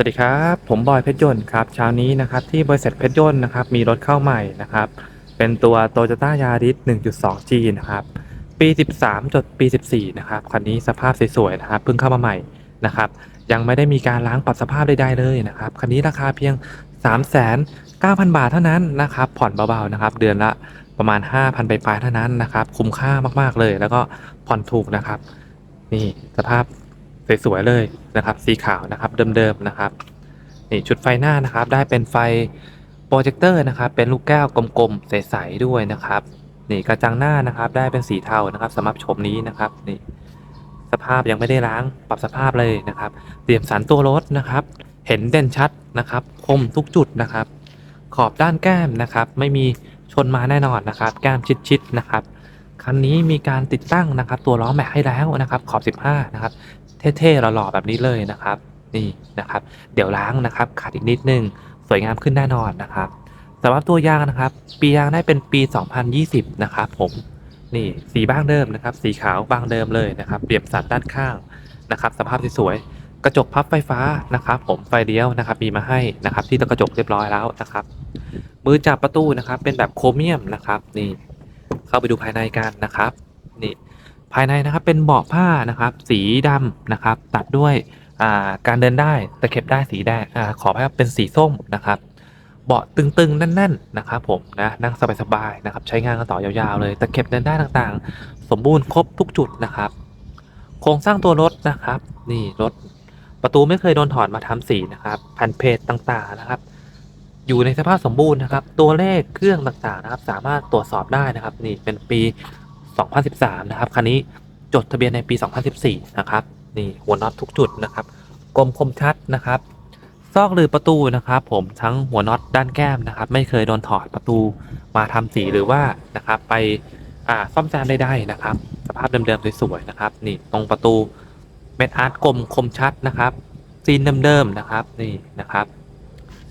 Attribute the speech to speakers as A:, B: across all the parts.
A: สวัสดีครับ ผมบอยเพชรยนต์ครับเช้านี้นะครับที่บริษัทเพชรยนต์นะครับมีรถเข้าใหม่นะครับเป็นตัว Toyota Yaris 1.2G นะครับปี 13 จดปี 14 นะครับคันนี้สภาพสวยๆนะครับเพิ่งเข้ามาใหม่นะครับยังไม่ได้มีการล้างปรับสภาพใดๆเลยนะครับคันนี้ราคาเพียง 3,900 บาทเท่านั้นนะครับผ่อนเบาๆนะครับเดือนละประมาณ 5,000ไปปลายๆเท่านั้นนะครับคุ้มค่ามากๆเลย แล้วก็ผ่อนถูกนะครับนี่สภาพ สวยๆเลยนะครับ สีขาวนะครับเดิมๆนะครับนี่ชุดไฟหน้านะครับ ได้เป็นไฟโปรเจคเตอร์นะครับ เป็นลูกแก้วกลมๆใสๆด้วยนะครับนี่กระจังหน้านะครับได้เป็นสีเทานะครับสำหรับชมนี้นะครับนี่สภาพยังไม่ได้ล้างปรับสภาพเลยนะครับเตรียมสารตัวรถนะครับ เห็นเด่นชัดนะครับ คมทุกจุดนะครับ ขอบด้านแก้มนะครับ ไม่มีชนมาแน่นอนนะครับ แก้มชิดๆนะครับคันนี้มีการติดตั้งนะครับ ตัวล้อแม็กให้แล้วนะครับ ขอบ 15 นะครับ เท่ๆหล่อๆแบบนี้เลยนะครับ นี่นะครับ เดี๋ยวล้างนะครับ ขาดอีกนิดนึง สวยงามขึ้นแน่นอนนะครับสำหรับตัวยางนะครับ ปียางได้เป็นปี 2020 นะครับผมนี่สีบ้างเดิมนะครับ สีขาวบางเดิมเลยนะครับเปรียบสันด้านข้างนะครับ สภาพสวยๆกระจกพับไฟฟ้านะครับ ผมไฟเลี้ยวนะครับ มีมาให้นะครับ ที่ตัวกระจกเรียบร้อยแล้วนะครับ มือจับประตูนะครับ เป็นแบบโครเมียมนะครับ นี่ เข้าไปดูภายในกันนะครับ นี่ ภายในนะครับเป็นเบาะผ้านะครับ สีดำนะครับ ตัดด้วยาการเดินได้ตะเข็บได้สีแดงอขอให้เป็นสีส้มนะครับเบาะตึงๆแน่นๆนะครับผมนะนั่งสบายๆนะครับ ใช้งานกันต่อยาวๆเลยตะเข็บเดินได้ต่างๆ สมบูรณ์ครบทุกจุดนะครับ โครงสร้างตัวรถนะครับ นี่รถประตูไม่เคยโดนถอดมาทำสีนะครับแผ่นเพจต่างๆนะครับ อยู่ในสภาพสมบูรณ์นะครับ ตัวเลขเครื่องต่างๆนะครับ สามารถตรวจสอบได้นะครับ นี่เป็นปี 2013 นะครับ คันนี้จดทะเบียนในปี 2014 นะครับ นี่หัวน็อตทุกจุดนะครับ กลมคมชัดนะครับ ซอกหรือประตูนะครับ ผมทั้งหัวน็อตด้านแก้มนะครับ ไม่เคยโดนถอดประตูมาทำสีหรือว่านะครับไปอ่าซ่อมแซมใดๆนะครับ สภาพเดิมๆสวยๆนะครับ นี่ตรงประตูเม็ดอาร์ตกลมคมชัดนะครับซีนเดิมๆนะครับนี่นะครับ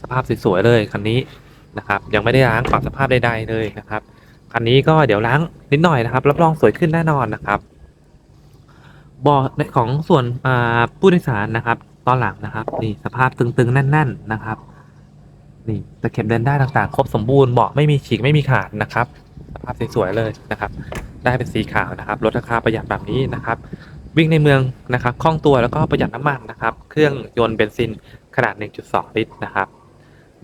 A: สภาพสวยๆเลยคันนี้นะครับ ยังไม่ได้ล้างปรับสภาพใดๆเลยนะครับ คันนี้ก็เดี๋ยวล้างนิดหน่อยนะครับ รับรองสวยขึ้นแน่นอนนะครับเบาะในของส่วนผู้โดยสารนะครับ ตอนหลังนะครับ นี่สภาพตึงๆแน่น ๆนะครับ นี่ตะเข็บเดินได้ต่างๆ ครบสมบูรณ์เบาะไม่มีฉีกไม่มีขาดนะครับ สภาพสวยๆเลยนะครับ ได้เป็นสีขาวนะครับลดราคาประหยัดแบบนี้นะครับ วิ่งในเมืองนะครับคล่องตัวแล้วก็ประหยัดน้ำมันนะครับ เครื่องยนต์เบนซินขนาด 1.2 ลิตรนะครับ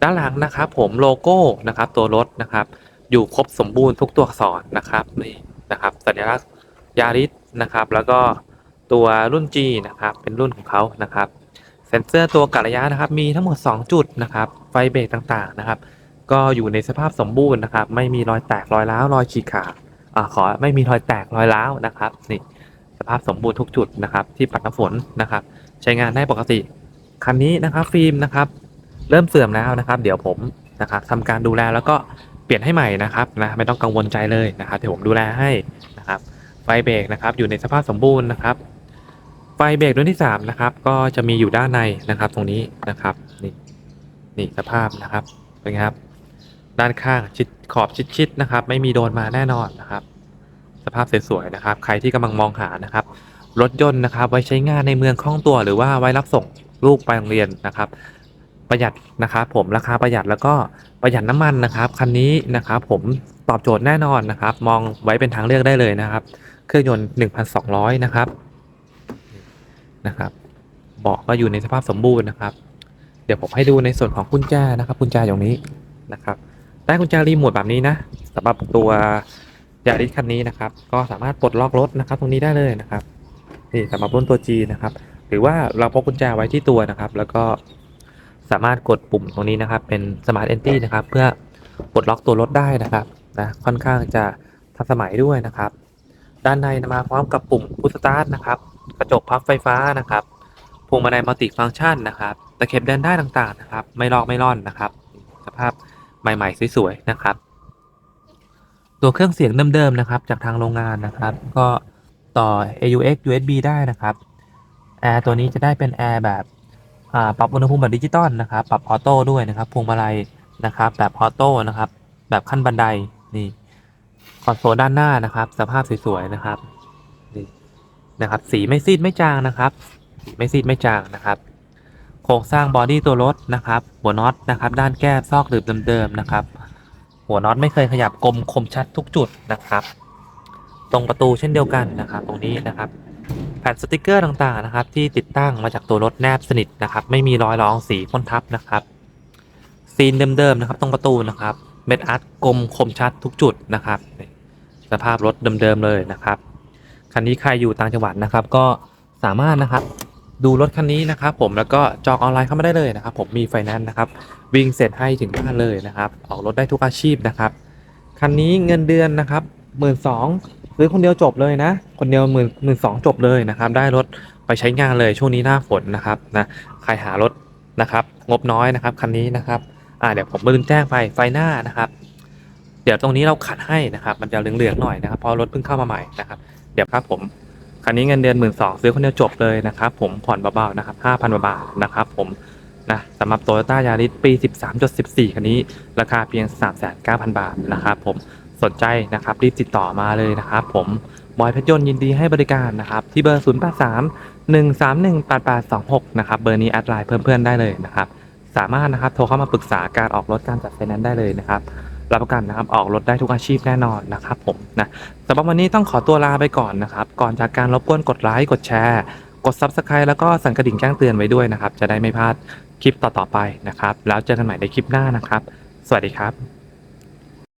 A: ด้านหลังนะครับ ผมโลโก้นะครับ ตัวรถนะครับ อยู่ครบสมบูรณ์ทุกตัวอักษรนะครับนี่นะครับสัญลักษณ์ยาริสนะครับ แล้วก็ตัวรุ่น G นะครับเป็นรุ่นของเขานะครับเซ็นเซอร์ตัวกัดระยะนะครับ มีทั้งหมด 2 จุดนะครับ ไฟเบรกต่างๆนะครับ ก็อยู่ในสภาพสมบูรณ์นะครับ ไม่มีรอยแตกรอยร้าวรอยฉีกขาดอ่าขอไม่มีรอยแตกรอยร้าวนะครับนี่สภาพสมบูรณ์ทุกจุดนะครับที่ปัดน้ำฝนนะครับ ใช้งานได้ปกติคันนี้นะครับฟิล์มนะครับ เริ่มเสื่อมแล้วนะครับ เดี๋ยวผมนะครับทำการดูแลแล้วก็ ลี่ยนให้ใหม่นะครับนะไม่ต้องกังวลใจเลยนะครับเดี๋ยวผมดูแลให้นะครับ ไฟเบรกนะครับอยู่ในสภาพสมบูรณ์นะครับ ไฟเบรกรุ่นที่สามนะครับก็จะมีอยู่ด้านในนะครับตรงนี้นะครับนี่นี่สภาพนะครับเป็นไงครับ ด้านข้างชิดขอบชิดๆนะครับ ไม่มีโดนมาแน่นอนนะครับ สภาพสวยๆนะครับ ใครที่กำลังมองหานะครับ รถยนต์นะครับ ไว้ใช้งานในเมืองคล่องตัวหรือว่าไว้รับส่งลูกไปโรงเรียนนะครับ ประหยัดนะครับผมราคาประหยัดแล้วก็ประหยัดน้ำมันนะครับคันนี้นะครับผมตอบโจทย์แน่นอนนะครับ มองไว้เป็นทางเลือกได้เลยนะครับ เครื่องยนต์ 1,200 นะครับนะครับเบาะก็อยู่ในสภาพสมบูรณ์นะครับ เดี๋ยวผมให้ดูในส่วนของกุญแจนะครับกุญแจอย่างนี้นะครับได้กุญแจรีโมทแบบนี้นะสำหรับตัวยาริสคันนี้นะครับ ก็สามารถปลดล็อกรถนะครับ ตรงนี้ได้เลยนะครับนี่สำหรับรุ่นตัว G นะครับ หรือว่าเราพกกุญแจไว้ที่ตัวนะครับ แล้วก็ สามารถกดปุ่มตรงนี้นะครับ เป็น Smart Entry นะครับ เพื่อปลดล็อกตัวรถได้นะครับนะค่อนข้างจะทันสมัยด้วยนะครับ ด้านในมาพร้อมกับปุ่ม Push Start นะครับ กระจกพับไฟฟ้านะครับพวงมาลัยมัลติฟัง c t ชันนะครับตะเข็บเดินได้ต่างๆนะครับ ไม่ลอกไม่ร่อนนะครับ สภาพใหม่ๆสวยๆนะครับ ตัวเครื่องเสียงเดิมๆนะครับ จากทางโรงงานนะครับ ก็ต่อ AUX USB ได้นะครับแอร์ตัวนี้จะได้เป็นแอร์แบบ ปรับอุณหภูมิแบบดิจิตอลนะครับปรับออโต้ด้วยนะครับพวงมาลัยนะครับ แบบออโต้นะครับ แบบขั้นบันไดนี่คอนโซลด้านหน้านะครับ สภาพสวยๆนะครับนี่นะครับ สีไม่ซีดไม่จางนะครับ สีไม่ซีดไม่จางนะครับ โครงสร้างบอดี้ตัวรถนะครับ หัวน็อตนะครับ ด้านแก้ซอกหลืบเดิมๆนะครับ หัวน็อตไม่เคยขยับกลมคมชัดทุกจุดนะครับ ตรงประตูเช่นเดียวกันนะครับ ตรงนี้นะครับ แผ่นสติกเกอร์ต่างๆนะครับ ที่ติดตั้งมาจากตัวรถแนบสนิทนะครับ ไม่มีรอยรองสีพ่นทับนะครับ ซีนเดิมๆนะครับตรงประตูนะครับเม็ดอาร์ตกลมคมชัดทุกจุดนะครับ สภาพรถเดิมๆเลยนะครับคันนี้ใครอยู่ต่างจังหวัดนะครับ ก็สามารถนะครับดูรถคันนี้นะครับผมแล้วก็จองออนไลน์เข้ามาได้เลยนะครับ ผมมีไฟแนนซ์นะครับ วิ่งเสร็จให้ถึงบ้านเลยนะครับ ออกรถได้ทุกอาชีพนะครับ คันนี้เงินเดือนนะครับหมื่นสอง ซื้อคนเดียวจบเลยนะ คนเดียวหมื่นหมื่นสองจบเลยนะครับ ได้รถไปใช้งานเลยช่วงนี้หน้าฝนนะครับนะใครหารถนะครับงบน้อยนะครับคันนี้นะครับอ่าเดี๋ยวผมลืมแจ้งไปไฟหน้านะครับ เดี๋ยวตรงนี้เราขัดให้นะครับ มันจะเหลืองๆหน่อยนะครับเพราะรถเพิ่งเข้ามาใหม่นะครับ เดี๋ยวครับผมคันนี้เงินเดือนหมื่นสองซื้อคนเดียวจบเลยนะครับ ผมผ่อนเบาๆนะครับห้าพันบาทนะครับ ผมนะสำหรับโตโยต้ายาริสปี 13.14 คันนี้ ราคาเพียง 3,900บาทนะครับผม สนใจนะครับรีบติดต่อมาเลยนะครับผมบอยเพชรยนต์ยินดีให้บริการนะครับ ที่เบอร์ 083 131 8826 นะครับ เบอร์นี้แอดไลน์เพื่อนๆได้เลยนะครับ สามารถนะครับโทรเข้ามาปรึกษาการออกรถการจัดไฟแนนซ์ได้เลยนะครับ รับประกันนะครับออกรถได้ทุกอาชีพแน่นอนนะครับผมนะสำหรับวันนี้ต้องขอตัวลาไปก่อนนะครับ ก่อนจากการรบกวนกดไลค์กดแชร์กด Subscribe แล้วก็สั่นกระดิ่งแจ้งเตือนไว้ด้วยนะครับ จะได้ไม่พลาดคลิปต่อๆไปนะครับ แล้วเจอกันใหม่ในคลิปหน้านะครับ สวัสดีครับ